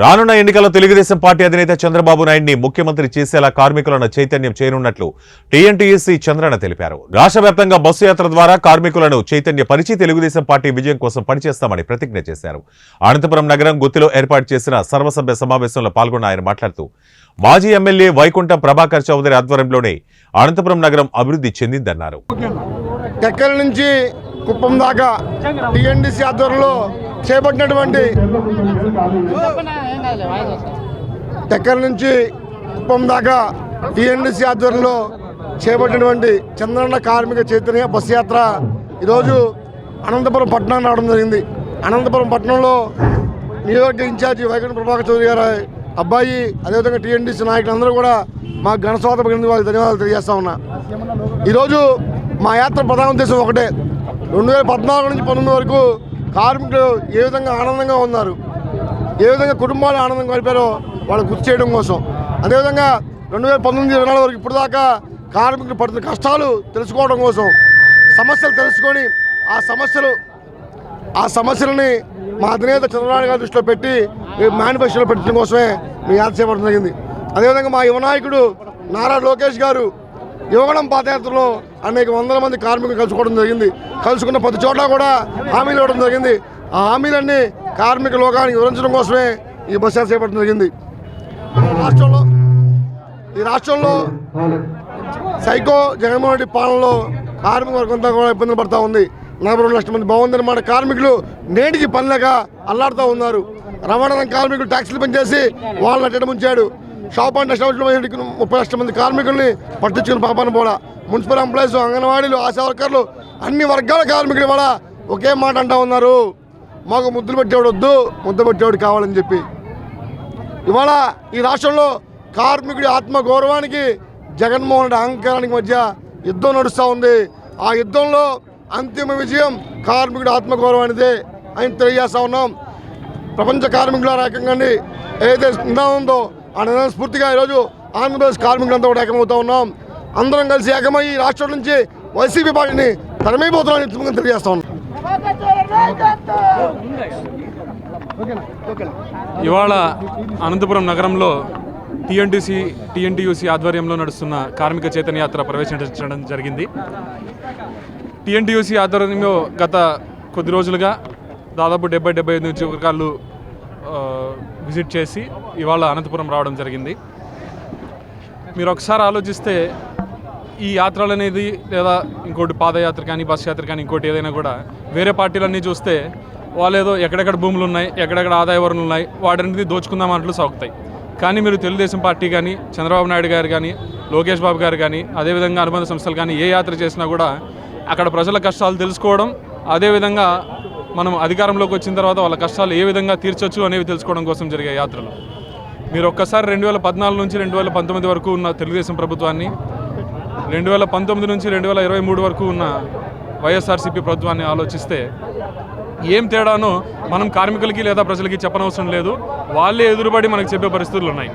రానున్న ఎన్నికల్లో తెలుగుదేశం పార్టీ అధినేత చంద్రబాబు నాయుడిని ముఖ్యమంత్రి చేసేలా కార్మికులను చైతన్యం చేయనున్నట్లు టీఎన్టీఎస్సీ చంద్రన తెలిపారు. రాష్ట్ర వ్యాప్తంగా బస్సు యాత్ర ద్వారా కార్మికులను చైతన్యపరిచి తెలుగుదేశం పార్టీ విజయం కోసం పనిచేస్తామని ప్రతిజ్ఞ చేశారు. అనంతపురం నగరం గుత్తిలో ఏర్పాటు చేసిన సర్వసభ్య సమావేశంలో పాల్గొన్న ఆయన మాట్లాడుతూ మాజీ ఎమ్మెల్యే వైకుంఠం ప్రభాకర్ చౌదరి ఆధ్వర్యంలోనే అనంతపురం నగరం అభివృద్ధి చెందిందన్నారు. నుంచి కుప్పం దాకా టీఎన్డీసీ ఆధ్వర్యంలో చేపట్టినటువంటి దగ్గర నుంచి కుప్పం దాకా టీఎన్డీసీ ఆధ్వర్యంలో చేపట్టినటువంటి చంద్రన్న కార్మిక చైతన్య బస్సు యాత్ర ఈరోజు అనంతపురం పట్టణాన్ని రావడం జరిగింది. అనంతపురం పట్టణంలో నియోజక ఇన్ఛార్జి వైకుంఠ ప్రభాకర్ చౌదరి గారు అబ్బాయి అదేవిధంగా టీఎన్డీసీ నాయకులందరూ కూడా మా ఘనస్వాత వాళ్ళకి ధన్యవాదాలు తెలియజేస్తా ఉన్నా. ఈరోజు మా యాత్ర ప్రధాన ఉద్దేశం ఒకటే. రెండు వేల పద్నాలుగు నుంచి పంతొమ్మిది వరకు కార్మికులు ఏ విధంగా ఆనందంగా ఉన్నారు? ఏ విధంగా కుటుంబాలు ఆనందంగా గడిపారో వాళ్ళు గుర్తు చేయడం కోసం. అదేవిధంగా రెండు వేల పంతొమ్మిది ఇరవై నాలుగు వరకు ఇప్పుడు దాకా కార్మికులు పడుతున్న కష్టాలు తెలుసుకోవడం కోసం సమస్యలు తెలుసుకొని ఆ సమస్యలు ఆ సమస్యలని మా అధినేత చంద్రబాబు గారి దృష్టిలో పెట్టి మేనిఫెస్టోలో పెట్టడం కోసమే మీ యాత్ర చేపట్టడం జరిగింది. అదేవిధంగా మా యువనాయకుడు నారా లోకేష్ గారు యువగడం పాదయాత్రలో అనేక వందల మంది కార్మికులు కలుసుకోవడం జరిగింది. కలుసుకున్న ప్రతి చోట కూడా హామీలు ఇవ్వడం జరిగింది. ఆ హామీలన్నీ కార్మిక లోకానికి వివరించడం కోసమే ఈ బస్ యాత్ర చేపట్టడం జరిగింది. రాష్ట్రంలో ఈ రాష్ట్రంలో సైకో జగన్మోహన్ రెడ్డి పాలనలో కార్మిక వర్గం అంతా కూడా ఇబ్బందులు పడతా ఉంది. నలభై రెండు లక్షల మంది భవన నిర్మాణ కార్మికులు నేటికి పనిలేక అల్లాడుతూ ఉన్నారు. రవాణా రంగ కార్మికులు ట్యాక్సీలు పనిచేసి వాళ్ళని అట్టడం ఉంచాడు షాప్ అండ్ ఎస్టాబ్లిష్మెంట్ ముప్పై లక్షల మంది కార్మికుల్ని పట్టించుకుని పాపాన కూడా మున్సిపల్ ఎంప్లాయీస్ అంగన్వాడీలు ఆశా వర్కర్లు అన్ని వర్గాల కార్మికులు కూడా ఒకే మాట అంటా ఉన్నారు. మాకు ముద్దులు పెట్టేవాడు వద్దు ముద్దు పెట్టేవాడు కావాలని చెప్పి. ఇవాళ ఈ రాష్ట్రంలో కార్మికుడి ఆత్మ గౌరవానికి జగన్మోహన్ రెడ్డి అహంకారానికి మధ్య యుద్ధం నడుస్తూ ఉంది. ఆ యుద్ధంలో అంతిమ విజయం కార్మికుడి ఆత్మ గౌరవానిదే అని తెలియజేస్తా ఉన్నాం. ప్రపంచ కార్మికుల రకంగా ఏదైతే ఉందో ఆ స్ఫూర్తిగా ఈరోజు ఆంధ్రప్రదేశ్ కార్మికులంతా కూడా ఏకమవుతా ఉన్నాం. అందరం కలిసి ఏకమై రాష్ట్రం నుంచి వైసీపీ పార్టీని తరమైపోతున్నామని తెలియజేస్తా ఉన్నాం. ఇవాళ అనంతపురం నగరంలో టీఎన్టీసీ టీఎన్టీయూసీ ఆధ్వర్యంలో నడుస్తున్న కార్మిక చైతన్య యాత్ర ప్రవేశించడం జరిగింది. టీఎన్టీయూసీ ఆధ్వర్యంలో గత కొద్ది రోజులుగా దాదాపు డెబ్బై డెబ్బై ఐదు నుంచి విజిట్ చేసి ఇవాళ అనంతపురం రావడం జరిగింది. మీరు ఒకసారి ఆలోచిస్తే ఈ యాత్రలు అనేది లేదా ఇంకోటి పాదయాత్ర కానీ బస్ యాత్ర కానీ ఇంకోటి ఏదైనా కూడా వేరే పార్టీలన్నీ చూస్తే వాళ్ళు ఏదో ఎక్కడెక్కడ భూములు ఉన్నాయి ఎక్కడెక్కడ ఆదాయ వనరులు ఉన్నాయి వాటిని దోచుకుందాం అన్నట్లు సాగుతాయి. కానీ మీరు తెలుగుదేశం పార్టీ కానీ చంద్రబాబు నాయుడు గారు కానీ లోకేష్ బాబు గారు కానీ అదేవిధంగా అనుబంధ సంస్థలు కానీ ఏ యాత్ర చేసినా కూడా అక్కడ ప్రజల కష్టాలు తెలుసుకోవడం అదేవిధంగా మనం అధికారంలోకి వచ్చిన తర్వాత వాళ్ళ కష్టాలు ఏ విధంగా తీర్చొచ్చు అనేవి తెలుసుకోవడం కోసం జరిగే యాత్రలు. మీరు ఒక్కసారి రెండు వేల పద్నాలుగు నుంచి రెండు వేల పంతొమ్మిది వరకు ఉన్న తెలుగుదేశం ప్రభుత్వాన్ని రెండు వేల పంతొమ్మిది నుంచి రెండు వేల ఇరవై మూడు వరకు ఉన్న వైఎస్ఆర్సీపీ ప్రభుత్వాన్ని ఆలోచిస్తే ఏం తేడానో మనం కార్మికులకి లేదా ప్రజలకి చెప్పనవసరం లేదు. వాళ్ళే ఎదురుబడి మనకు చెప్పే పరిస్థితులు ఉన్నాయి.